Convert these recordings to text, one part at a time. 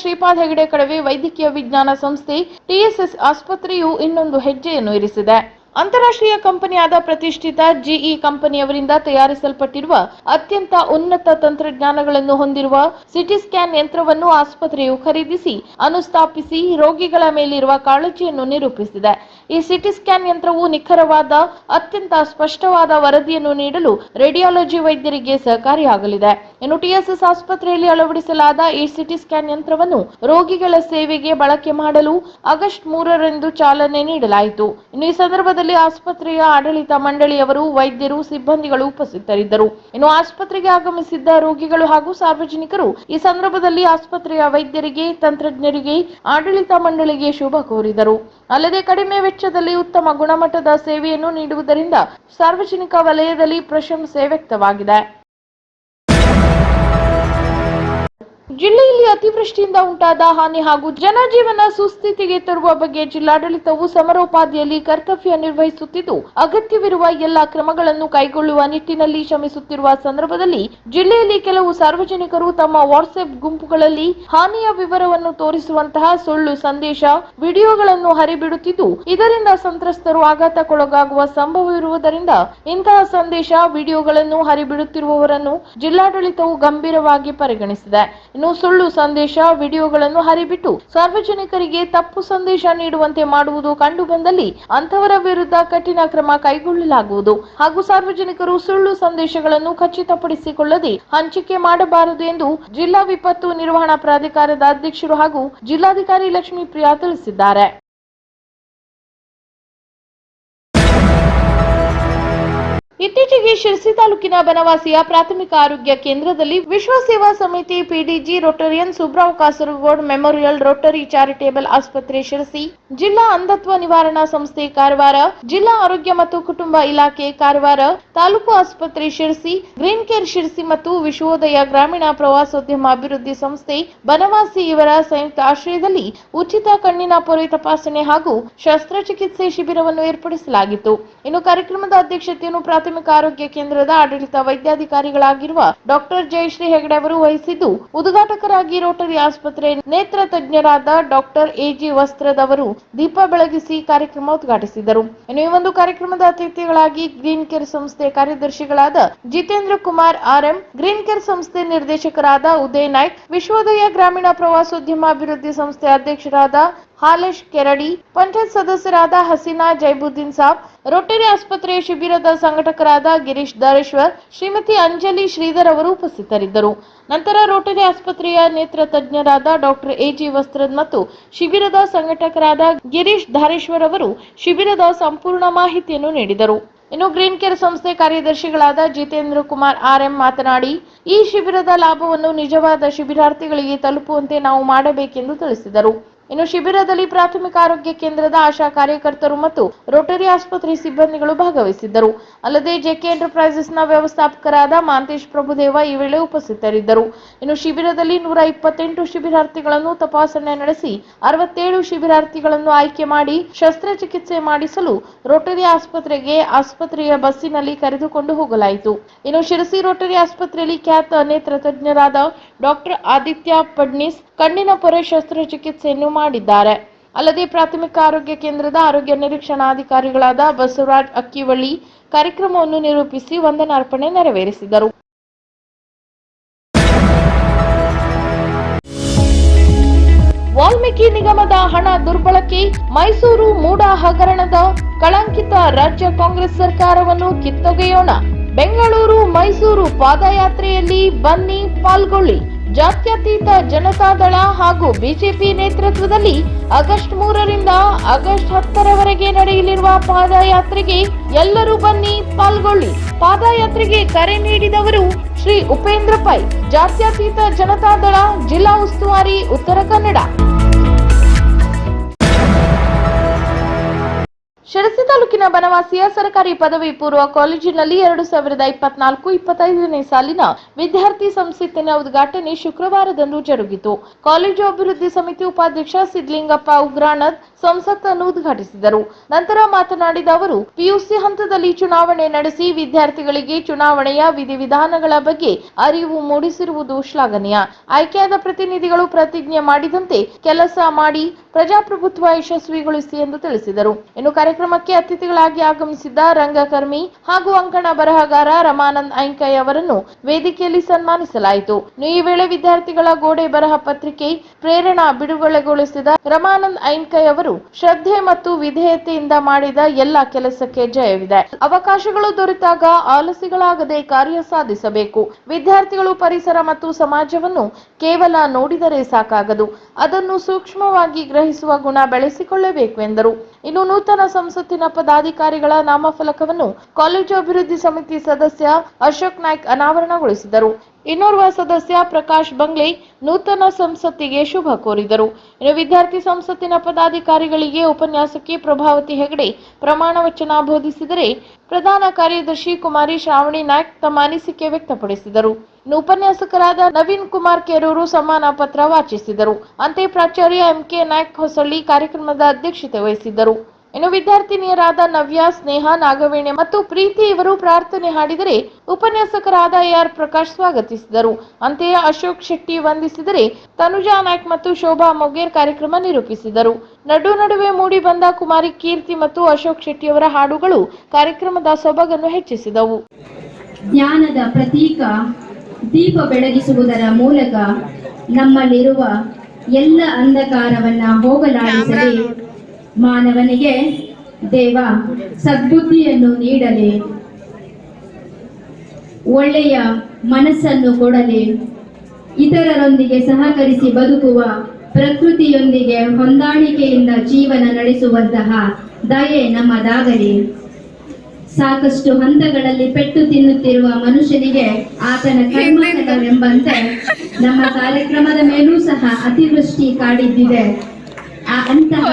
ಶ್ರೀಪಾದ್ ಹೆಗಡೆ ಕಡವೆ ವೈದ್ಯಕೀಯ ವಿಜ್ಞಾನ ಸಂಸ್ಥೆ ಟಿಎಸ್ಎಸ್ ಆಸ್ಪತ್ರೆಯು ಇನ್ನೊಂದು ಹೆಜ್ಜೆಯನ್ನು ಇರಿಸಿದೆ. ಅಂತಾರಾಷ್ಟ್ರೀಯ ಕಂಪನಿಯಾದ ಪ್ರತಿಷ್ಠಿತ ಜಿಇ ಕಂಪನಿಯವರಿಂದ ತಯಾರಿಸಲ್ಪಟ್ಟಿರುವ ಅತ್ಯಂತ ಉನ್ನತ ತಂತ್ರಜ್ಞಾನಗಳನ್ನು ಹೊಂದಿರುವ ಸಿಟಿ ಸ್ಕ್ಯಾನ್ ಯಂತ್ರವನ್ನು ಆಸ್ಪತ್ರೆಯು ಖರೀದಿಸಿ, ಅನುಸ್ಥಾಪಿಸಿ, ರೋಗಿಗಳ ಮೇಲಿರುವ ಕಾಳಜಿಯನ್ನು ನಿರೂಪಿಸಿದೆ. ಈ ಸಿಟಿ ಸ್ಕ್ಯಾನ್ ಯಂತ್ರವು ನಿಖರವಾದ, ಅತ್ಯಂತ ಸ್ಪಷ್ಟವಾದ ವರದಿಯನ್ನು ನೀಡಲು ರೇಡಿಯಾಲಜಿ ವೈದ್ಯರಿಗೆ ಸಹಕಾರಿಯಾಗಲಿದೆ. ಇನ್ನು ಟಿಎಸ್ಎಸ್ ಆಸ್ಪತ್ರೆಯಲ್ಲಿ ಅಳವಡಿಸಲಾದ ಈ ಸಿಟಿ ಸ್ಕ್ಯಾನ್ ಯಂತ್ರವನ್ನು ರೋಗಿಗಳ ಸೇವೆಗೆ ಬಳಕೆ ಮಾಡಲು ಆಗಸ್ಟ್ ಮೂರರಂದು ಚಾಲನೆ ನೀಡಲಾಯಿತು. ಇನ್ನು ಈ ಸಂದರ್ಭದಲ್ಲಿ ಆಸ್ಪತ್ರೆಯ ಆಡಳಿತ ಮಂಡಳಿಯವರು, ವೈದ್ಯರು, ಸಿಬ್ಬಂದಿಗಳು ಉಪಸ್ಥಿತರಿದ್ದರು. ಇನ್ನು ಆಸ್ಪತ್ರೆಗೆ ಆಗಮಿಸಿದ್ದ ರೋಗಿಗಳು ಹಾಗೂ ಸಾರ್ವಜನಿಕರು ಈ ಸಂದರ್ಭದಲ್ಲಿ ಆಸ್ಪತ್ರೆಯ ವೈದ್ಯರಿಗೆ, ತಂತ್ರಜ್ಞರಿಗೆ, ಆಡಳಿತ ಮಂಡಳಿಗೆ ಶುಭ ಕೋರಿದರು. ಅಲ್ಲದೆ ಕಡಿಮೆ ವೆಚ್ಚದಲ್ಲಿ ಉತ್ತಮ ಗುಣಮಟ್ಟದ ಸೇವೆಯನ್ನು ನೀಡುವುದರಿಂದ ಸಾರ್ವಜನಿಕ ವಲಯದಲ್ಲಿ ಪ್ರಶಂಸೆ ವ್ಯಕ್ತವಾಗಿದೆ. ಜಿಲ್ಲೆಯಲ್ಲಿ ಅತಿವೃಷ್ಟಿಯಿಂದ ಉಂಟಾದ ಹಾನಿ ಹಾಗೂ ಜನಜೀವನ ಸುಸ್ಥಿತಿಗೆ ತರುವ ಬಗ್ಗೆ ಜಿಲ್ಲಾಡಳಿತವು ಸಮರೋಪಾದಿಯಲ್ಲಿ ಕರ್ತವ್ಯ ನಿರ್ವಹಿಸುತ್ತಿದ್ದು, ಅಗತ್ಯವಿರುವ ಎಲ್ಲ ಕ್ರಮಗಳನ್ನು ಕೈಗೊಳ್ಳುವ ನಿಟ್ಟಿನಲ್ಲಿ ಶ್ರಮಿಸುತ್ತಿರುವ ಸಂದರ್ಭದಲ್ಲಿ ಜಿಲ್ಲೆಯಲ್ಲಿ ಕೆಲವು ಸಾರ್ವಜನಿಕರು ತಮ್ಮ ವಾಟ್ಸ್ಆಪ್ ಗುಂಪುಗಳಲ್ಲಿ ಹಾನಿಯ ವಿವರವನ್ನು ತೋರಿಸುವಂತಹ ಸುಳ್ಳು ಸಂದೇಶ, ವಿಡಿಯೋಗಳನ್ನು ಹರಿಬಿಡುತ್ತಿದ್ದು, ಇದರಿಂದ ಸಂತ್ರಸ್ತರು ಆಘಾತಕ್ಕೊಳಗಾಗುವ ಸಂಭವವಿರುವುದರಿಂದ ಇಂತಹ ಸಂದೇಶ, ವಿಡಿಯೋಗಳನ್ನು ಹರಿಬಿಡುತ್ತಿರುವವರನ್ನು ಜಿಲ್ಲಾಡಳಿತವು ಗಂಭೀರವಾಗಿ ಪರಿಗಣಿಸಿದೆ. ಇನ್ನು ಸುಳ್ಳು ಸಂದೇಶ, ವಿಡಿಯೋಗಳನ್ನು ಹರಿಬಿಟ್ಟು ಸಾರ್ವಜನಿಕರಿಗೆ ತಪ್ಪು ಸಂದೇಶ ನೀಡುವಂತೆ ಮಾಡುವುದು ಕಂಡುಬಂದಲ್ಲಿ ಅಂತವರ ವಿರುದ್ಧ ಕಠಿಣ ಕ್ರಮ ಕೈಗೊಳ್ಳಲಾಗುವುದು. ಹಾಗೂ ಸಾರ್ವಜನಿಕರು ಸುಳ್ಳು ಸಂದೇಶಗಳನ್ನು ಖಚಿತಪಡಿಸಿಕೊಳ್ಳದೆ ಹಂಚಿಕೆ ಮಾಡಬಾರದು ಎಂದು ಜಿಲ್ಲಾ ವಿಪತ್ತು ನಿರ್ವಹಣಾ ಪ್ರಾಧಿಕಾರದ ಅಧ್ಯಕ್ಷರು ಹಾಗೂ ಜಿಲ್ಲಾಧಿಕಾರಿ ಲಕ್ಷ್ಮೀ ಪ್ರಿಯಾ ತಿಳಿಸಿದ್ದಾರೆ. ಇತ್ತೀಚೆಗೆ ಶಿರಸಿ ತಾಲೂಕಿನ ಬನವಾಸಿಯ ಪ್ರಾಥಮಿಕ ಆರೋಗ್ಯ ಕೇಂದ್ರದಲ್ಲಿ ವಿಶ್ವ ಸೇವಾ ಸಮಿತಿ PDG Rotarian Subrao Kasaragod memorial Rotary charitable ಆಸ್ಪತ್ರೆ ಶಿರಸಿ, ಜಿಲ್ಲಾ ಅಂಧತ್ವ ನಿವಾರಣಾ ಸಂಸ್ಥೆ ಕಾರವಾರ, ಜಿಲ್ಲಾ ಆರೋಗ್ಯ ಮತ್ತು ಕುಟುಂಬ ಇಲಾಖೆ ಕಾರವಾರ, ತಾಲೂಕು ಆಸ್ಪತ್ರೆ ಶಿರಸಿ, ಗ್ರೀನ್ ಕೇರ್ ಶಿರಸಿ ಮತ್ತು ವಿಶ್ವೋದಯ ಗ್ರಾಮೀಣ ಪ್ರವಾಸೋದ್ಯಮ ಅಭಿವೃದ್ಧಿ ಸಂಸ್ಥೆ ಬನವಾಸಿ ಇವರ ಸಂಯುಕ್ತ ಆಶ್ರಯದಲ್ಲಿ ಉಚಿತ ಕಣ್ಣಿನ ಪೊರೆ ತಪಾಸಣೆ ಹಾಗೂ ಶಸ್ತ್ರಚಿಕಿತ್ಸೆ ಶಿಬಿರವನ್ನು ಏರ್ಪಡಿಸಲಾಗಿತ್ತು. ಇನ್ನು ಕಾರ್ಯಕ್ರಮದ ಅಧ್ಯಕ್ಷತೆಯನ್ನು ಪ್ರಾಥಮಿಕ ಆರೋಗ್ಯ ಕೇಂದ್ರದ ಆಡಳಿತ ವೈದ್ಯಾಧಿಕಾರಿಗಳಾಗಿರುವ ಡಾಕ್ಟರ್ ಜಯಶ್ರೀ ಹೆಗಡೆ ಅವರು ವಹಿಸಿದ್ದು, ಉದ್ಘಾಟಕರಾಗಿ ರೋಟರಿ ಆಸ್ಪತ್ರೆ ನೇತ್ರ ತಜ್ಞರಾದ ಡಾಕ್ಟರ್ ಎಜಿ ವಸ್ತ್ರದವರು ದೀಪ ಬೆಳಗಿಸಿ ಕಾರ್ಯಕ್ರಮ ಉದ್ಘಾಟಿಸಿದರು. ಇನ್ನು ಈ ಒಂದು ಕಾರ್ಯಕ್ರಮದ ಅತಿಥಿಗಳಾಗಿ ಗ್ರೀನ್ ಕೇರ್ ಸಂಸ್ಥೆ ಕಾರ್ಯದರ್ಶಿಗಳಾದ Jitendra Kumar RM, green care ಸಂಸ್ಥೆ ನಿರ್ದೇಶಕರಾದ ಉದಯ್ ನಾಯ್ಕ್, ವಿಶ್ವೋದಯ ಗ್ರಾಮೀಣ ಪ್ರವಾಸೋದ್ಯಮ ಅಭಿವೃದ್ಧಿ ಸಂಸ್ಥೆ ಅಧ್ಯಕ್ಷರಾದ ಹಾಲೇಶ್ ಕೆರಡಿ, ಪಂಚಾಯತ್ ಸದಸ್ಯರಾದ ಹಸೀನಾ ಜೈಬುದ್ದೀನ್ ಸಾಬ್, ರೋಟರಿ ಆಸ್ಪತ್ರೆಯ ಶಿಬಿರದ ಸಂಘಟಕರಾದ ಗಿರೀಶ್ ದಾರೇಶ್ವರ್, ಶ್ರೀಮತಿ ಅಂಜಲಿ ಶ್ರೀಧರ್ ಅವರು ಉಪಸ್ಥಿತರಿದ್ದರು. ನಂತರ ರೋಟರಿ ಆಸ್ಪತ್ರೆಯ ನೇತ್ರ ತಜ್ಞರಾದ ಡಾಕ್ಟರ್ ಎಜಿ ವಸ್ತ್ರದ್ ಮತ್ತು ಶಿಬಿರದ ಸಂಘಟಕರಾದ ಗಿರೀಶ್ ಧಾರೇಶ್ವರ್ ಅವರು ಶಿಬಿರದ ಸಂಪೂರ್ಣ ಮಾಹಿತಿಯನ್ನು ನೀಡಿದರು. ಇನ್ನು ಗ್ರೀನ್ ಕೇರ್ ಸಂಸ್ಥೆ ಕಾರ್ಯದರ್ಶಿಗಳಾದ ಜಿತೇಂದ್ರ ಕುಮಾರ್ ಆರ್ಎಂ ಮಾತನಾಡಿ, ಈ ಶಿಬಿರದ ಲಾಭವನ್ನು ನಿಜವಾದ ಶಿಬಿರಾರ್ಥಿಗಳಿಗೆ ತಲುಪುವಂತೆ ನಾವು ಮಾಡಬೇಕೆಂದು ತಿಳಿಸಿದರು. ಇನ್ನು ಶಿಬಿರದಲ್ಲಿ ಪ್ರಾಥಮಿಕ ಆರೋಗ್ಯ ಕೇಂದ್ರದ ಆಶಾ ಕಾರ್ಯಕರ್ತರು ಮತ್ತು ರೋಟರಿ ಆಸ್ಪತ್ರೆ ಸಿಬ್ಬಂದಿಗಳು ಭಾಗವಹಿಸಿದ್ದರು. ಅಲ್ಲದೆ ಜೆಕೆ ಎಂಟರ್ಪ್ರೈಸಸ್ನ ವ್ಯವಸ್ಥಾಪಕರಾದ ಮಾಂತೇಶ್ ಪ್ರಭುದೇವ ಈ ವೇಳೆ ಉಪಸ್ಥಿತರಿದ್ದರು. ಇನ್ನು ಶಿಬಿರದಲ್ಲಿ ನೂರ ಇಪ್ಪತ್ತೆಂಟು ಶಿಬಿರಾರ್ಥಿಗಳನ್ನು ತಪಾಸಣೆ ನಡೆಸಿ ಅರವತ್ತೇಳು ಶಿಬಿರಾರ್ಥಿಗಳನ್ನು ಆಯ್ಕೆ ಮಾಡಿ ಶಸ್ತ್ರಚಿಕಿತ್ಸೆ ಮಾಡಿಸಲು ರೋಟರಿ ಆಸ್ಪತ್ರೆಗೆ ಆಸ್ಪತ್ರೆಯ ಬಸ್ಸಿನಲ್ಲಿ ಕರೆದುಕೊಂಡು ಹೋಗಲಾಯಿತು. ಇನ್ನು ಶಿರಸಿ ರೋಟರಿ ಆಸ್ಪತ್ರೆಯಲ್ಲಿ ಖ್ಯಾತ ನೇತ್ರ ತಜ್ಞರಾದ ಡಾಕ್ಟರ್ ಆದಿತ್ಯ ಪಡ್ನೀಸ್, ಕಣ್ಣಿನ ಪೊರೆ ಶಸ್ತ್ರಚಿಕಿತ್ಸೆಯನ್ನು ಮಾಡಿದ್ದಾರೆ. ಅಲ್ಲದೆ ಪ್ರಾಥಮಿಕ ಆರೋಗ್ಯ ಕೇಂದ್ರದ ಆರೋಗ್ಯ ನಿರೀಕ್ಷಣಾಧಿಕಾರಿಗಳಾದ ಬಸವರಾಜ್ ಅಕ್ಕಿವಳ್ಳಿ ಕಾರ್ಯಕ್ರಮವನ್ನು ನಿರೂಪಿಸಿ ವಂದನಾರ್ಪಣೆ ನೆರವೇರಿಸಿದರು. ವಾಲ್ಮೀಕಿ ನಿಗಮದ ಹಣ ದುರ್ಬಳಕೆ, ಮೈಸೂರು ಮೂಡ ಹಗರಣದ ಕಳಂಕಿತ ರಾಜ್ಯ ಕಾಂಗ್ರೆಸ್ ಸರ್ಕಾರವನ್ನು ಕಿತ್ತೊಗೆಯೋಣ. ಬೆಂಗಳೂರು ಮೈಸೂರು ಪಾದಯಾತ್ರೆಯಲ್ಲಿ ಬನ್ನಿ ಪಾಲ್ಗೊಳ್ಳಿ. ಜಾತ್ಯತೀತ ಜನತಾದಳ ಹಾಗೂ ಬಿಜೆಪಿ ನೇತೃತ್ವದಲ್ಲಿ ಆಗಸ್ಟ್ ಮೂರರಿಂದ ಆಗಸ್ಟ್ ಹತ್ತರವರೆಗೆ ನಡೆಯಲಿರುವ ಪಾದಯಾತ್ರೆಗೆ ಎಲ್ಲರೂ ಬನ್ನಿ, ಪಾಲ್ಗೊಳ್ಳಿ. ಪಾದಯಾತ್ರೆಗೆ ಕರೆ ನೀಡಿದವರು ಶ್ರೀ ಉಪೇಂದ್ರ ಪೈ, ಜಾತ್ಯತೀತ ಜನತಾದಳ ಜಿಲ್ಲಾ ಉಸ್ತುವಾರಿ, ಉತ್ತರ ಕನ್ನಡ. ಶಿರಸಿ ತಾಲೂಕಿನ ಬನವಾಸಿಯ ಸರ್ಕಾರಿ ಪದವಿ ಪೂರ್ವ ಕಾಲೇಜಿನಲ್ಲಿ ಎರಡು ಸಾವಿರದ ಇಪ್ಪತ್ನಾಲ್ಕು ಇಪ್ಪತ್ತೈದನೇ ಸಾಲಿನ ವಿದ್ಯಾರ್ಥಿ ಸಂಸತ್ತಿನ ಉದ್ಘಾಟನೆ ಶುಕ್ರವಾರದಂದು ಜರುಗಿತು. ಕಾಲೇಜು ಅಭಿವೃದ್ಧಿ ಸಮಿತಿ ಉಪಾಧ್ಯಕ್ಷ ಸಿದ್ಲಿಂಗಪ್ಪ ಉಗ್ರಾಣದ್ ಸಂಸತ್ತನ್ನು ಉದ್ಘಾಟಿಸಿದರು. ನಂತರ ಮಾತನಾಡಿದ ಅವರು, ಪಿಯುಸಿ ಹಂತದಲ್ಲಿ ಚುನಾವಣೆ ನಡೆಸಿ ವಿದ್ಯಾರ್ಥಿಗಳಿಗೆ ಚುನಾವಣೆಯ ವಿಧಿವಿಧಾನಗಳ ಬಗ್ಗೆ ಅರಿವು ಮೂಡಿಸಿರುವುದು ಶ್ಲಾಘನೀಯ. ಆಯ್ಕೆಯಾದ ಪ್ರತಿನಿಧಿಗಳು ಪ್ರತಿಜ್ಞೆ ಮಾಡಿದಂತೆ ಕೆಲಸ ಮಾಡಿ ಪ್ರಜಾಪ್ರಭುತ್ವ ಯಶಸ್ವಿಗೊಳಿಸಿ ಎಂದು ತಿಳಿಸಿದರು. ಇನ್ನು ಕಾರ್ಯಕ್ರಮಕ್ಕೆ ಅತಿಥಿಗಳಾಗಿ ಆಗಮಿಸಿದ್ದ ರಂಗಕರ್ಮಿ ಹಾಗೂ ಅಂಕಣ ಬರಹಗಾರ ರಮಾನಂದ್ ಐಂಕೈ ಅವರನ್ನು ವೇದಿಕೆಯಲ್ಲಿ ಸನ್ಮಾನಿಸಲಾಯಿತು. ಈ ವೇಳೆ ವಿದ್ಯಾರ್ಥಿಗಳ ಗೋಡೆ ಬರಹ ಪತ್ರಿಕೆ ಪ್ರೇರಣಾ ಬಿಡುಗಡೆಗೊಳಿಸಿದ ರಮಾನಂದ್ ಐಂಕೈ ಅವರು ಶ್ರದ್ಧೆ ಮತ್ತು ವಿಧೇಯತೆಯಿಂದ ಮಾಡಿದ ಎಲ್ಲ ಕೆಲಸಕ್ಕೆ ಜಯವಿದೆ. ಅವಕಾಶಗಳು ದೊರೆತಾಗ ಆಲಸಿಗಳಾಗದೆ ಕಾರ್ಯ ಸಾಧಿಸಬೇಕು. ವಿದ್ಯಾರ್ಥಿಗಳು ಪರಿಸರ ಮತ್ತು ಸಮಾಜವನ್ನು ಕೇವಲ ನೋಡಿದರೆ ಸಾಕಾಗದು. ಅದನ್ನು ಸೂಕ್ಷ್ಮವಾಗಿ ಗ್ರಹಿಸುವ ಗುಣ ಬೆಳೆಸಿಕೊಳ್ಳಬೇಕು ಎಂದರು. ಇನ್ನು ನೂತನ ಸಂಸತ್ತಿನ ಪದಾಧಿಕಾರಿಗಳ ನಾಮಫಲಕವನ್ನು ಕಾಲೇಜು ಅಭಿವೃದ್ಧಿ ಸಮಿತಿ ಸದಸ್ಯ ಅಶೋಕ್ ನಾಯ್ಕ್ ಅನಾವರಣಗೊಳಿಸಿದರು. ಇನ್ನೋರ್ವ ಸದಸ್ಯ ಪ್ರಕಾಶ್ ಬಂಗ್ಲೆ ನೂತನ ಸಂಸತ್ತಿಗೆ ಶುಭ ಕೋರಿದರು. ಇನ್ನು ವಿದ್ಯಾರ್ಥಿ ಸಂಸತ್ತಿನ ಪದಾಧಿಕಾರಿಗಳಿಗೆ ಉಪನ್ಯಾಸಕಿ ಪ್ರಭಾವತಿ ಹೆಗಡೆ ಪ್ರಮಾಣ ವಚನ ಬೋಧಿಸಿದರೆ ಪ್ರಧಾನ ಕಾರ್ಯದರ್ಶಿ ಕುಮಾರಿ ಶ್ರಾವಣಿ ನಾಯ್ಕ್ ತಮ್ಮ ಅನಿಸಿಕೆ ವ್ಯಕ್ತಪಡಿಸಿದರು. ಇನ್ನು ಉಪನ್ಯಾಸಕರಾದ ನವೀನ್ ಕುಮಾರ್ ಕೆರೂರು ಸಮಾನ ಪತ್ರ ವಾಚಿಸಿದರು. ಅಂತೆ ಪ್ರಾಚಾರ್ಯ ಎಂಕೆ ನಾಯ್ಕ್ ಹೊಸಳ್ಳಿ ಕಾರ್ಯಕ್ರಮದ ಅಧ್ಯಕ್ಷತೆ ವಹಿಸಿದ್ದರು. ಇನ್ನು ವಿದ್ಯಾರ್ಥಿನಿಯರಾದ ನವ್ಯ, ಸ್ನೇಹ, ನಾಗವೇಣಿ ಮತ್ತು ಪ್ರೀತಿ ಇವರು ಪ್ರಾರ್ಥನೆ ಹಾಡಿದರೆ ಉಪನ್ಯಾಸಕರಾದ ಎಆರ್ ಪ್ರಕಾಶ್ ಸ್ವಾಗತಿಸಿದರು. ಅಂತೆಯೇ ಅಶೋಕ್ ಶೆಟ್ಟಿ ವಂದಿಸಿದರೆ ತನುಜಾ ನಾಯ್ಕ್ ಮತ್ತು ಶೋಭಾ ಮೊಗೇರ್ ಕಾರ್ಯಕ್ರಮ ನಿರೂಪಿಸಿದರು. ನಡು ನಡುವೆ ಮೂಡಿ ಬಂದ ಕುಮಾರಿ ಕೀರ್ತಿ ಮತ್ತು ಅಶೋಕ್ ಶೆಟ್ಟಿಯವರ ಹಾಡುಗಳು ಕಾರ್ಯಕ್ರಮದ ಸೊಬಗನ್ನು ಹೆಚ್ಚಿಸಿದವು. ಜ್ಞಾನದ ಪ್ರತೀಕ ದೀಪ ಬೆಳಗಿಸುವುದರ ಮೂಲಕ ನಮ್ಮಲ್ಲಿರುವ ಎಲ್ಲ ಅಂಧಕಾರವನ್ನ ಹೋಗಲಾಡಿಸಲಿ ಮಾನವನಿಗೆ ದೇವ ಸದ್ಬುದ್ಧಿಯನ್ನು ನೀಡಲಿ ಒಳ್ಳೆಯ ಮನಸ್ಸನ್ನು ಕೊಡಲಿ ಇತರರೊಂದಿಗೆ ಸಹಕರಿಸಿ ಬದುಕುವ ಪ್ರಕೃತಿಯೊಂದಿಗೆ ಹೊಂದಾಣಿಕೆಯಿಂದ ಜೀವನ ನಡೆಸುವಂತಹ ದಯೆ ನಮ್ಮದಾಗಲಿ. ಸಾಕಷ್ಟು ಹಂತಗಳಲ್ಲಿ ಪೆಟ್ಟು ತಿನ್ನುತ್ತಿರುವ ಮನುಷ್ಯನಿಗೆ ಆತನ ಕರ್ಮಫಲವೆಂಬಂತೆ ನಮ್ಮ ಕಾರ್ಯಕ್ರಮದ ಮೇಲೂ ಸಹ ಅತಿವೃಷ್ಟಿ ಕಾಡಿದ್ದಿದೆ. ಆ ಅಂತಹ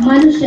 ಮನುಷ್ಯ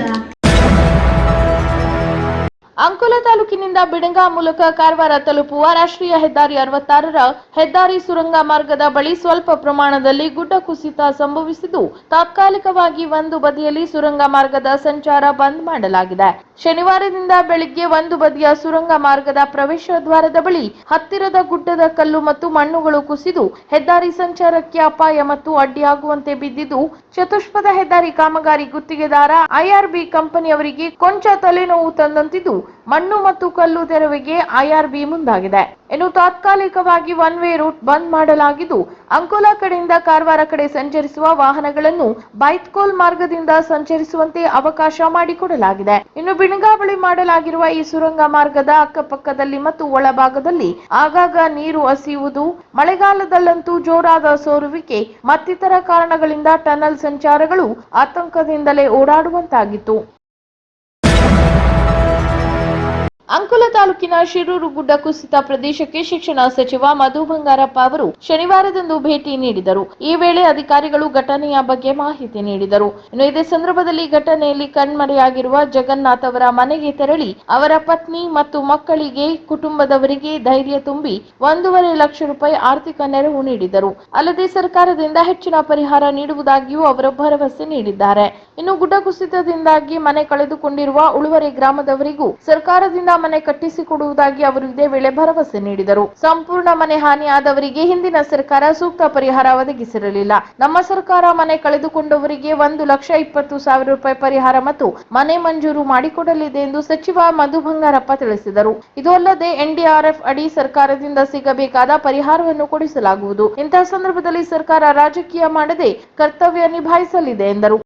ಅಂಕೋಲ ತಾಲೂಕಿನಿಂದ ಬಿಡಂಗಾ ಮೂಲಕ ಕಾರವಾರ ತಲುಪುವ ರಾಷ್ಟ್ರೀಯ ಹೆದ್ದಾರಿ ಅರವತ್ತಾರರ ಹೆದ್ದಾರಿ ಸುರಂಗ ಮಾರ್ಗದ ಬಳಿ ಸ್ವಲ್ಪ ಪ್ರಮಾಣದಲ್ಲಿ ಗುಡ್ಡ ಕುಸಿತ ಸಂಭವಿಸಿದ್ದು, ತಾತ್ಕಾಲಿಕವಾಗಿ ಒಂದು ಬದಿಯಲ್ಲಿ ಸುರಂಗ ಮಾರ್ಗದ ಸಂಚಾರ ಬಂದ್ ಮಾಡಲಾಗಿದೆ. ಶನಿವಾರದಿಂದ ಬೆಳಿಗ್ಗೆ ಒಂದು ಬದಿಯ ಸುರಂಗ ಮಾರ್ಗದ ಪ್ರವೇಶ ದ್ವಾರದ ಬಳಿ ಹತ್ತಿರದ ಗುಡ್ಡದ ಕಲ್ಲು ಮತ್ತು ಮಣ್ಣುಗಳು ಕುಸಿದು, ಹೆದ್ದಾರಿ ಸಂಚಾರಕ್ಕೆ ಅಪಾಯ ಮತ್ತು ಅಡ್ಡಿಯಾಗುವಂತೆ ಬಿದ್ದಿದ್ದು ಚತುಷ್ಪದ ಹೆದ್ದಾರಿ ಕಾಮಗಾರಿ ಗುತ್ತಿಗೆದಾರ ಐಆರ್ಬಿ ಕಂಪನಿಯವರಿಗೆ ಕೊಂಚ ತಲೆನೋವು ತಂದಂತಿದ್ದು ಮಣ್ಣು ಮತ್ತು ಕಲ್ಲು ತೆರವಿಗೆ ಐಆರ್ಬಿ ಮುಂದಾಗಿದೆ. ಇನ್ನು ತಾತ್ಕಾಲಿಕವಾಗಿ ಒನ್ ವೇ ರೂಟ್ ಬಂದ್ ಮಾಡಲಾಗಿದ್ದು, ಅಂಕೋಲಾ ಕಡೆಯಿಂದ ಕಾರವಾರ ಕಡೆ ಸಂಚರಿಸುವ ವಾಹನಗಳನ್ನು ಬೈತ್ಕೋಲ್ ಮಾರ್ಗದಿಂದ ಸಂಚರಿಸುವಂತೆ ಅವಕಾಶ ಮಾಡಿಕೊಡಲಾಗಿದೆ. ಇನ್ನು ಬಿಣಗಾವಳಿ ಮಾಡಲಾಗಿರುವ ಈ ಸುರಂಗ ಮಾರ್ಗದ ಅಕ್ಕಪಕ್ಕದಲ್ಲಿ ಮತ್ತು ಒಳಭಾಗದಲ್ಲಿ ಆಗಾಗ ನೀರು ಹಸಿಯುವುದು, ಮಳೆಗಾಲದಲ್ಲಂತೂ ಜೋರಾದ ಸೋರುವಿಕೆ, ಮತ್ತಿತರ ಕಾರಣಗಳಿಂದ ಟನಲ್ ಸಂಚಾರಗಳು ಆತಂಕದಿಂದಲೇ ಓಡಾಡುವಂತಾಗಿತ್ತು. ಅಂಕೋಲ ತಾಲೂಕಿನ ಶಿರೂರು ಗುಡ್ಡ ಕುಸಿತ ಪ್ರದೇಶಕ್ಕೆ ಶಿಕ್ಷಣ ಸಚಿವ ಮಧು ಬಂಗಾರಪ್ಪ ಅವರು ಶನಿವಾರದಂದು ಭೇಟಿ ನೀಡಿದರು. ಈ ವೇಳೆ ಅಧಿಕಾರಿಗಳು ಘಟನೆಯ ಬಗ್ಗೆ ಮಾಹಿತಿ ನೀಡಿದರು. ಇನ್ನು ಇದೇ ಸಂದರ್ಭದಲ್ಲಿ ಘಟನೆಯಲ್ಲಿ ಕಣ್ಮರೆಯಾಗಿರುವ ಜಗನ್ನಾಥ್ ಅವರ ಮನೆಗೆ ತೆರಳಿ ಅವರ ಪತ್ನಿ ಮತ್ತು ಮಕ್ಕಳಿಗೆ ಕುಟುಂಬದವರಿಗೆ ಧೈರ್ಯ ತುಂಬಿ ಒಂದೂವರೆ ಲಕ್ಷ ರೂಪಾಯಿ ಆರ್ಥಿಕ ನೆರವು ನೀಡಿದರು. ಅಲ್ಲದೆ ಸರ್ಕಾರದಿಂದ ಹೆಚ್ಚಿನ ಪರಿಹಾರ ನೀಡುವುದಾಗಿಯೂ ಅವರು ಭರವಸೆ ನೀಡಿದ್ದಾರೆ. ಇನ್ನು ಗುಡ್ಡ ಕುಸಿತದಿಂದಾಗಿ ಮನೆ ಕಳೆದುಕೊಂಡಿರುವ ಉಳುವರೆ ಗ್ರಾಮದವರಿಗೂ ಸರ್ಕಾರದಿಂದ ಮನೆ ಕಟ್ಟಿಸಿಕೊಡುವುದಾಗಿ ಅವರು ಇದೇ ವೇಳೆ ಭರವಸೆ ನೀಡಿದರು. ಸಂಪೂರ್ಣ ಮನೆ ಹಾನಿಯಾದವರಿಗೆ ಹಿಂದಿನ ಸರ್ಕಾರ ಸೂಕ್ತ ಪರಿಹಾರ ಒದಗಿಸಿರಲಿಲ್ಲ. ನಮ್ಮ ಸರ್ಕಾರ ಮನೆ ಕಳೆದುಕೊಂಡವರಿಗೆ ಒಂದು ಲಕ್ಷ ಇಪ್ಪತ್ತು ಸಾವಿರ ರೂಪಾಯಿ ಪರಿಹಾರ ಮತ್ತು ಮನೆ ಮಂಜೂರು ಮಾಡಿಕೊಡಲಿದೆ ಎಂದು ಸಚಿವ ಮಧು ಬಂಗಾರಪ್ಪ ತಿಳಿಸಿದರು. ಇದು ಅಲ್ಲದೆ ಎನ್ಡಿಆರ್ಎಫ್ ಅಡಿ ಸರ್ಕಾರದಿಂದ ಸಿಗಬೇಕಾದ ಪರಿಹಾರವನ್ನು ಕೊಡಿಸಲಾಗುವುದು. ಇಂತಹ ಸಂದರ್ಭದಲ್ಲಿ ಸರ್ಕಾರ ರಾಜಕೀಯ ಮಾಡದೆ ಕರ್ತವ್ಯ ನಿಭಾಯಿಸಲಿದೆ ಎಂದರು.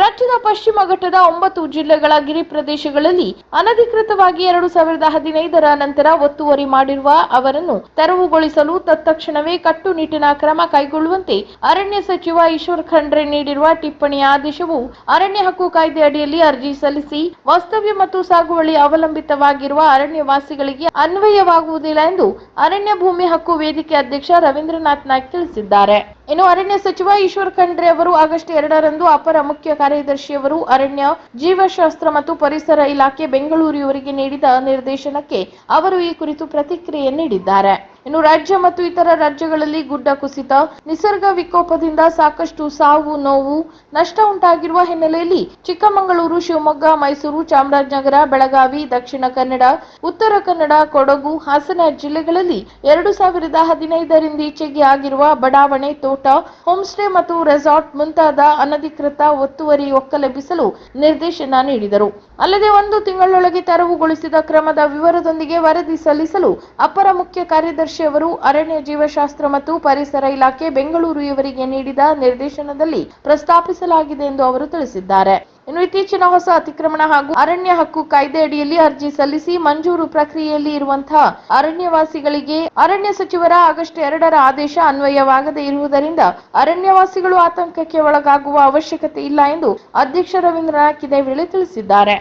ರಾಜ್ಯದ ಪಶ್ಚಿಮ ಘಟ್ಟದ ಒಂಬತ್ತು ಜಿಲ್ಲೆಗಳ ಗಿರಿ ಪ್ರದೇಶಗಳಲ್ಲಿ ಅನಧಿಕೃತವಾಗಿ ಎರಡು ಸಾವಿರದ ಹದಿನೈದರ ನಂತರ ಒತ್ತುವರಿ ಮಾಡಿರುವ ಅವರನ್ನು ತೆರವುಗೊಳಿಸಲು ತತ್ಕ್ಷಣವೇ ಕಟ್ಟುನಿಟ್ಟಿನ ಕ್ರಮ ಕೈಗೊಳ್ಳುವಂತೆ ಅರಣ್ಯ ಸಚಿವ ಈಶ್ವರ್ ಖಂಡ್ರೆ ನೀಡಿರುವ ಟಿಪ್ಪಣಿ ಆದೇಶವು ಅರಣ್ಯ ಹಕ್ಕು ಕಾಯ್ದೆ ಅಡಿಯಲ್ಲಿ ಅರ್ಜಿ ಸಲ್ಲಿಸಿ ವಾಸ್ತವ್ಯ ಮತ್ತು ಸಾಗುವಳಿ ಅವಲಂಬಿತವಾಗಿರುವ ಅರಣ್ಯವಾಸಿಗಳಿಗೆ ಅನ್ವಯವಾಗುವುದಿಲ್ಲ ಎಂದು ಅರಣ್ಯ ಭೂಮಿ ಹಕ್ಕು ವೇದಿಕೆ ಅಧ್ಯಕ್ಷ ರವೀಂದ್ರನಾಥ್ ನಾಯ್ಕ್ ತಿಳಿಸಿದ್ದಾರೆ. ಇನ್ನು ಅರಣ್ಯ ಸಚಿವ ಈಶ್ವರ್ ಖಂಡ್ರೆ ಅವರು ಆಗಸ್ಟ್ ಎರಡರಂದು ಅಪರ ಮುಖ್ಯ ಕಾರ್ಯದರ್ಶಿಯವರು ಅರಣ್ಯ, ಜೀವಶಾಸ್ತ್ರ ಮತ್ತು ಪರಿಸರ ಇಲಾಖೆ ಬೆಂಗಳೂರಿವರಿಗೆ ನೀಡಿದ ನಿರ್ದೇಶನಕ್ಕೆ ಅವರು ಈ ಕುರಿತು ಪ್ರತಿಕ್ರಿಯೆ ನೀಡಿದ್ದಾರೆ. ಇನ್ನು ರಾಜ್ಯ ಮತ್ತು ಇತರ ರಾಜ್ಯಗಳಲ್ಲಿ ಗುಡ್ಡ ಕುಸಿತ, ನಿಸರ್ಗ ವಿಕೋಪದಿಂದ ಸಾಕಷ್ಟು ಸಾವು ನೋವು, ನಷ್ಟ ಉಂಟಾಗಿರುವ ಹಿನ್ನೆಲೆಯಲ್ಲಿ ಚಿಕ್ಕಮಗಳೂರು, ಶಿವಮೊಗ್ಗ, ಮೈಸೂರು, ಚಾಮರಾಜನಗರ, ಬೆಳಗಾವಿ, ದಕ್ಷಿಣ ಕನ್ನಡ, ಉತ್ತರ ಕನ್ನಡ, ಕೊಡಗು, ಹಾಸನ ಜಿಲ್ಲೆಗಳಲ್ಲಿ ಎರಡು ಸಾವಿರದ ಹದಿನೈದರಿಂದ ಈಚೆಗೆ ಆಗಿರುವ ಬಡಾವಣೆ ತೋಟ ಹೋಂಸ್ಟೇ ಮತ್ತು ರೆಸಾರ್ಟ್ ಮುಂತಾದ ಅನಧಿಕೃತ ಒತ್ತುವರಿ ಒಕ್ಕಲೆಬ್ಬಿಸಲು ನಿರ್ದೇಶನ ನೀಡಿದರು. ಅಲ್ಲದೆ ಒಂದು ತಿಂಗಳೊಳಗೆ ತೆರವುಗೊಳಿಸಿದ ಕ್ರಮದ ವಿವರದೊಂದಿಗೆ ವರದಿ ಸಲ್ಲಿಸಲು ಅಪರ ಮುಖ್ಯ ಕಾರ್ಯದರ್ಶಿಯವರು ಅರಣ್ಯ ಜೀವಶಾಸ್ತ್ರ ಮತ್ತು ಪರಿಸರ ಇಲಾಖೆ ಬೆಂಗಳೂರು ಇವರಿಗೆ ನೀಡಿದ ನಿರ್ದೇಶನದಲ್ಲಿ ಪ್ರಸ್ತಾಪಿಸಲಾಗಿದೆ ಎಂದು ಅವರು ತಿಳಿಸಿದ್ದಾರೆ. ಇನ್ನು ಇತ್ತೀಚಿನ ಹೊಸ ಅತಿಕ್ರಮಣ ಹಾಗೂ ಅರಣ್ಯ ಹಕ್ಕು ಕಾಯ್ದೆ ಅಡಿಯಲ್ಲಿ ಅರ್ಜಿ ಸಲ್ಲಿಸಿ ಮಂಜೂರು ಪ್ರಕ್ರಿಯೆಯಲ್ಲಿ ಇರುವಂತಹ ಅರಣ್ಯವಾಸಿಗಳಿಗೆ ಅರಣ್ಯ ಸಚಿವರ ಆಗಸ್ಟ್ ಎರಡರ ಆದೇಶ ಅನ್ವಯವಾಗದೇ ಇರುವುದರಿಂದ ಅರಣ್ಯವಾಸಿಗಳು ಆತಂಕಕ್ಕೆ ಒಳಗಾಗುವ ಅವಶ್ಯಕತೆ ಇಲ್ಲ ಎಂದು ಅಧ್ಯಕ್ಷ ರವೀಂದ್ರನಾಥ್ ಇದೇ ವೇಳೆ ತಿಳಿಸಿದ್ದಾರೆ.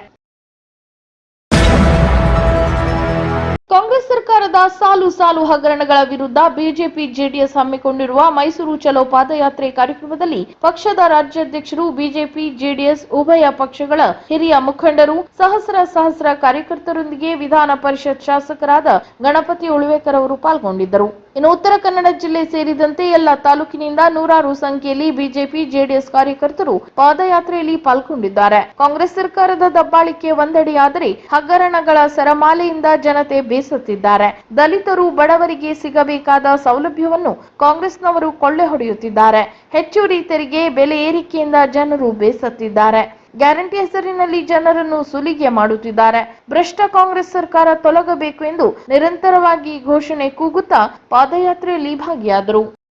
ಕಾಂಗ್ರೆಸ್ ಸರ್ಕಾರದ ಸಾಲು ಸಾಲು ಹಗರಣಗಳ ವಿರುದ್ಧ ಬಿಜೆಪಿ ಜೆಡಿಎಸ್ ಹಮ್ಮಿಕೊಂಡಿರುವ ಮೈಸೂರು ಚಲೋ ಪಾದಯಾತ್ರೆ ಕಾರ್ಯಕ್ರಮದಲ್ಲಿ ಪಕ್ಷದ ರಾಜ್ಯಾಧ್ಯಕ್ಷರು, ಬಿಜೆಪಿ, ಜೆಡಿಎಸ್ ಉಭಯ ಪಕ್ಷಗಳ ಹಿರಿಯ ಮುಖಂಡರು, ಸಹಸ್ರ ಸಹಸ್ರ ಕಾರ್ಯಕರ್ತರೊಂದಿಗೆ ವಿಧಾನ ಪರಿಷತ್ ಶಾಸಕರಾದ ಗಣಪತಿ ಉಳುವೇಕರ್ ಅವರು ಪಾಲ್ಗೊಂಡಿದ್ದರು. ಇನ್ನು ಉತ್ತರ ಕನ್ನಡ ಜಿಲ್ಲೆ ಸೇರಿದಂತೆ ಎಲ್ಲ ತಾಲೂಕಿನಿಂದ ನೂರಾರು ಸಂಖ್ಯೆಯಲ್ಲಿ ಬಿಜೆಪಿ, ಜೆಡಿಎಸ್ ಕಾರ್ಯಕರ್ತರು ಪಾದಯಾತ್ರೆಯಲ್ಲಿ ಪಾಲ್ಗೊಂಡಿದ್ದಾರೆ. ಕಾಂಗ್ರೆಸ್ ಸರ್ಕಾರದ ದಬ್ಬಾಳಿಕೆ ಒಂದೆಡೆಯಾದರೆ ಹಗರಣಗಳ ಸರಮಾಲೆಯಿಂದ ಜನತೆ ಬೇಸತ್ತಿದ್ದಾರೆ. ದಲಿತರು ಬಡವರಿಗೆ ಸಿಗಬೇಕಾದ ಸೌಲಭ್ಯವನ್ನು ಕಾಂಗ್ರೆಸ್ನವರು ಕೊಳ್ಳೆ ಹೊಡೆಯುತ್ತಿದ್ದಾರೆ. ಹೆಚ್ಚು ತೆರಿಗೆ, ಬೆಲೆ ಏರಿಕೆಯಿಂದ ಜನರು ಬೇಸತ್ತಿದ್ದಾರೆ. ಗ್ಯಾರಂಟಿ ಹೆಸರಿನಲ್ಲಿ ಜನರನ್ನು ಸುಲಿಗೆ ಮಾಡುತ್ತಿದ್ದಾರೆ. ಭ್ರಷ್ಟ ಕಾಂಗ್ರೆಸ್ ಸರ್ಕಾರ ತೊಲಗಬೇಕು ಎಂದು ನಿರಂತರವಾಗಿ ಘೋಷಣೆ ಕೂಗುತ್ತಾ ಪಾದಯಾತ್ರೆಯಲ್ಲಿ ಭಾಗಿಯಾದರು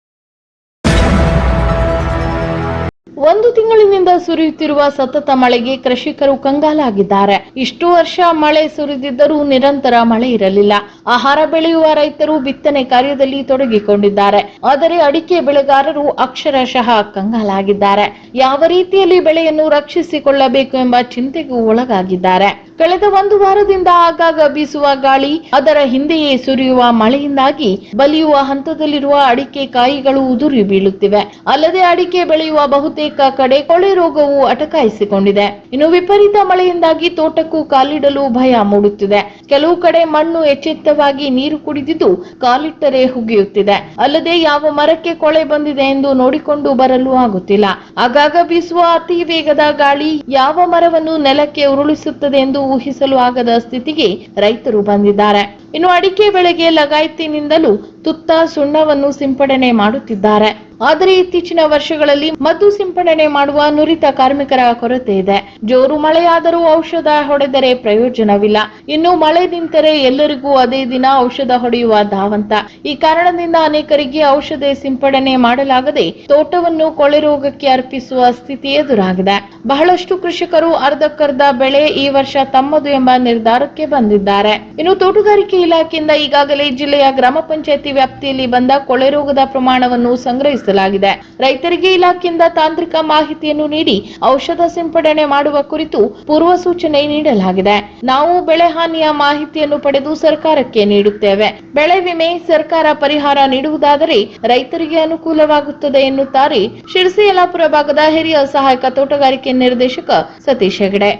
ಒಂದು ತಿಂಗಳಿನಿಂದ ಸುರಿಯುತ್ತಿರುವ ಸತತ ಮಳೆಗೆ ಕೃಷಿಕರು ಕಂಗಾಲಾಗಿದ್ದಾರೆ. ಇಷ್ಟು ವರ್ಷ ಮಳೆ ಸುರಿದಿದ್ದರೂ ನಿರಂತರ ಮಳೆ ಇರಲಿಲ್ಲ. ಆಹಾರ ಬೆಳೆಯುವ ರೈತರು ಬಿತ್ತನೆ ಕಾರ್ಯದಲ್ಲಿ ತೊಡಗಿಕೊಂಡಿದ್ದಾರೆ. ಆದರೆ ಅಡಿಕೆ ಬೆಳೆಗಾರರು ಅಕ್ಷರಶಃ ಕಂಗಾಲಾಗಿದ್ದಾರೆ. ಯಾವ ರೀತಿಯಲ್ಲಿ ಬೆಳೆಯನ್ನು ರಕ್ಷಿಸಿಕೊಳ್ಳಬೇಕು ಎಂಬ ಚಿಂತೆಗೂ ಒಳಗಾಗಿದ್ದಾರೆ. ಕಳೆದ ಒಂದು ವಾರದಿಂದ ಆಗಾಗ ಬೀಸುವ ಗಾಳಿ, ಅದರ ಹಿಂದೆಯೇ ಸುರಿಯುವ ಮಳೆಯಿಂದಾಗಿ ಬಲಿಯುವ ಹಂತದಲ್ಲಿರುವ ಅಡಿಕೆ ಕಾಯಿಗಳು ಉದುರಿ ಬೀಳುತ್ತಿವೆ. ಅಲ್ಲದೆ ಅಡಿಕೆ ಬೆಳೆಯುವ ಬಹುತೇಕ ಕಡೆ ಕೊಳೆ ರೋಗವು ಅಟಕಾಯಿಸಿಕೊಂಡಿದೆ. ಇನ್ನು ವಿಪರೀತ ಮಳೆಯಿಂದಾಗಿ ತೋಟಕ್ಕೂ ಕಾಲಿಡಲು ಭಯ ಮೂಡುತ್ತಿದೆ. ಕೆಲವು ಕಡೆ ಮಣ್ಣು ಎಚ್ಚೆತ್ತವಾಗಿ ನೀರು ಕುಡಿದಿದ್ದು ಕಾಲಿಟ್ಟರೆ ಹುಗಿಯುತ್ತಿದೆ. ಅಲ್ಲದೆ ಯಾವ ಮರಕ್ಕೆ ಕೊಳೆ ಬಂದಿದೆ ಎಂದು ನೋಡಿಕೊಂಡು ಬರಲು ಆಗುತ್ತಿಲ್ಲ. ಆಗಾಗ ಬೀಸುವ ಅತಿ ವೇಗದ ಗಾಳಿ ಯಾವ ಮರವನ್ನು ನೆಲಕ್ಕೆ ಉರುಳಿಸುತ್ತದೆ ಎಂದು ಊಹಿಸಲು ಆಗದ ಸ್ಥಿತಿಗೆ ರೈತರು ಬಂದಿದ್ದಾರೆ. ಇನ್ನು ಅಡಿಕೆ ಬೆಳೆಗೆ ಲಗಾಯತಿನಿಂದಲೂ ತುತ್ತ ಸುಣ್ಣವನ್ನು ಸಿಂಪಡಣೆ ಮಾಡುತ್ತಿದ್ದಾರೆ. ಆದರೆ ಇತ್ತೀಚಿನ ವರ್ಷಗಳಲ್ಲಿ ಮದ್ದು ಸಿಂಪಡಣೆ ಮಾಡುವ ನುರಿತ ಕಾರ್ಮಿಕರ ಕೊರತೆ ಇದೆ. ಜೋರು ಮಳೆಯಾದರೂ ಔಷಧ ಹೊಡೆದರೆ ಪ್ರಯೋಜನವಿಲ್ಲ. ಇನ್ನು ಮಳೆ ನಿಂತರೆ ಎಲ್ಲರಿಗೂ ಅದೇ ದಿನ ಔಷಧ ಹೊಡೆಯುವ ಧಾವಂತ. ಈ ಕಾರಣದಿಂದ ಅನೇಕರಿಗೆ ಔಷಧ ಸಿಂಪಡಣೆ ಮಾಡಲಾಗದೆ ತೋಟವನ್ನು ಕೊಳೆ ರೋಗಕ್ಕೆ ಅರ್ಪಿಸುವ ಸ್ಥಿತಿ ಎದುರಾಗಿದೆ. ಬಹಳಷ್ಟು ಕೃಷಿಕರು ಅರ್ಧಕ್ಕರ್ಧ ಬೆಳೆ ಈ ವರ್ಷ ತಮ್ಮದು ಎಂಬ ನಿರ್ಧಾರಕ್ಕೆ ಬಂದಿದ್ದಾರೆ. ಇನ್ನು ತೋಟಗಾರಿಕೆ ಇಲಾಖೆಯಿಂದ ಈಗಾಗಲೇ ಜಿಲ್ಲೆಯ ಗ್ರಾಮ ಪಂಚಾಯತಿ ವ್ಯಾಪ್ತಿಯಲ್ಲಿ ಬಂದ ಕೊಳೆ ರೋಗದ ಪ್ರಮಾಣವನ್ನು ಸಂಗ್ರಹಿಸಲಾಗಿದೆ. ರೈತರಿಗೆ ಇಲಾಖೆಯಿಂದ ತಾಂತ್ರಿಕ ಮಾಹಿತಿಯನ್ನು ನೀಡಿ ಔಷಧ ಸಿಂಪಡಣೆ ಮಾಡುವ ಕುರಿತು ಪೂರ್ವ ಸೂಚನೆ ನೀಡಲಾಗಿದೆ. ನಾವು ಬೆಳೆ ಹಾನಿಯ ಮಾಹಿತಿಯನ್ನು ಪಡೆದು ಸರ್ಕಾರಕ್ಕೆ ನೀಡುತ್ತೇವೆ. ಬೆಳೆ ವಿಮೆ, ಸರ್ಕಾರ ಪರಿಹಾರ ನೀಡುವುದಾದರೆ ರೈತರಿಗೆ ಅನುಕೂಲವಾಗುತ್ತದೆ ಎನ್ನುತ್ತಾರೆ ಶಿರಸಿ ಯಲ್ಲಾಪುರ ಭಾಗದ ಹಿರಿಯ ಸಹಾಯಕ ತೋಟಗಾರಿಕೆ ನಿರ್ದೇಶಕ ಸತೀಶ್ ಹೆಗಡೆ.